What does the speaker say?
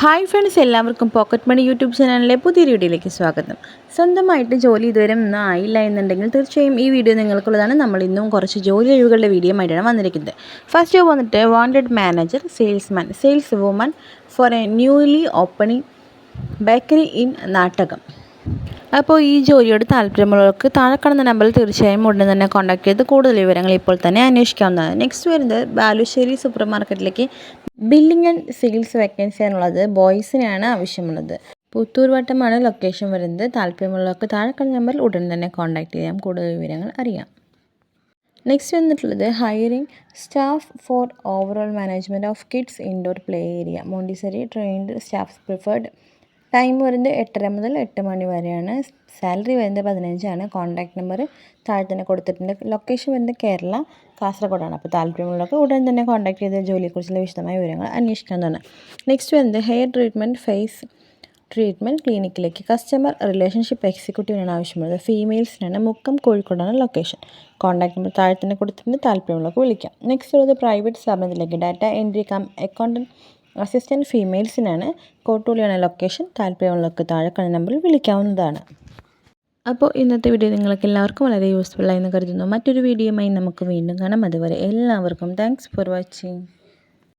Hi friends എല്ലാവർക്കും pocket money YouTube ചാനലിലെ പുതിയ വീഡിയോയിലേക്ക് സ്വാഗതം. സ്വന്തമായിട്ട് ജോലി ഇതുവരെ ഒന്നും ആയില്ല എന്നുണ്ടെങ്കിൽ തീർച്ചയായും ഈ വീഡിയോ നിങ്ങൾക്കുള്ളതാണ്. നമ്മൾ ഇന്നും കുറച്ച് ജോലി ഒഴിവുകളുടെ വീഡിയോ ആയിട്ടാണ് വന്നിരിക്കുന്നത്. ഫസ്റ്റ് ജോബ് വന്നിട്ട് wanted manager salesman sales woman for a newly opening bakery in Nattakam അപ്പോൾ ഈ ജോലിയോട് താല്പര്യമുള്ളവർക്ക് താഴെ കാണുന്ന നമ്പറിൽ തീർച്ചയായും ഉടനെ തന്നെ കോൺടാക്ട് ചെയ്ത് കൂടുതൽ വിവരങ്ങൾ ഇപ്പോൾ തന്നെ അന്വേഷിക്കാവുന്നതാണ്. നെക്സ്റ്റ് വരുന്നത് ബാലുശ്ശേരി സൂപ്പർ മാർക്കറ്റിലേക്ക് ബില്ലിംഗ് ആൻഡ് സെയിൽസ് വേക്കൻസി എന്നുള്ളത് ബോയ്സിനാണ് ആവശ്യമുള്ളത്. പുത്തൂർ വട്ടമാണ് ലൊക്കേഷൻ വരുന്നത്. താല്പര്യമുള്ളവർക്ക് താഴെ കാണുന്ന നമ്പറിൽ ഉടൻ തന്നെ കോൺടാക്ട് ചെയ്യാം. കൂടുതൽ വിവരങ്ങൾ അറിയാം. നെക്സ്റ്റ് വന്നിട്ടുള്ളത് hiring staff for overall management of kids indoor play area Montessori trained staff preferred time വരുന്നത് എട്ടര മുതൽ എട്ട് മണി വരെയാണ്. സാലറി വരുന്നത് പതിനഞ്ചാണ് കോൺടാക്ട് നമ്പർ താഴെ തന്നെ കൊടുത്തിട്ടുണ്ട്. ലൊക്കേഷൻ വരുന്നത് കേരള കാസർഗോഡാണ് അപ്പോൾ താല്പര്യമുള്ളവർക്ക് ഉടൻ തന്നെ കോൺടാക്ട് ചെയ്ത് ജോലിയെക്കുറിച്ചുള്ള വിശദമായ വിവരങ്ങൾ അന്വേഷിക്കാവുന്നതാണ് നെക്സ്റ്റ് വരുന്നത് ഹെയർ ട്രീറ്റ്മെന്റ് ഫേസ് ട്രീറ്റ്മെന്റ് ക്ലിനിക്കിലേക്ക് കസ്റ്റമർ റിലേഷൻഷിപ്പ് എക്സിക്യൂട്ടീവിനാണ് ആവശ്യമുള്ളത്. ഫീമെയിൽസിനാണ് മുക്കം കോഴിക്കോടാണ് ലൊക്കേഷൻ കോൺടാക്ട് നമ്പർ താഴെ തന്നെ കൊടുത്തിട്ടുണ്ട്. താല്പര്യമുള്ളവർക്ക് വിളിക്കാം. നെക്സ്റ്റ് ഉള്ളത് പ്രൈവറ്റ് സ്ഥാപനത്തിലേക്ക് data entry cum accountant assistant ഫീമെയിൽസിനാണ് കോട്ടൂളിയാണ് ലൊക്കേഷൻ താല്പര്യമുള്ളവർക്ക് താഴെ കാണുന്ന നമ്പറിൽ വിളിക്കാവുന്നതാണ്. അപ്പോൾ ഇന്നത്തെ വീഡിയോ നിങ്ങൾക്ക് എല്ലാവർക്കും വളരെ യൂസ്ഫുള്ളായി എന്ന് കരുതുന്നു. മറ്റൊരു വീഡിയോയുമായി നമുക്ക് വീണ്ടും കാണാം. അതുവരെ എല്ലാവർക്കും താങ്ക്സ് ഫോർ വാച്ചിങ്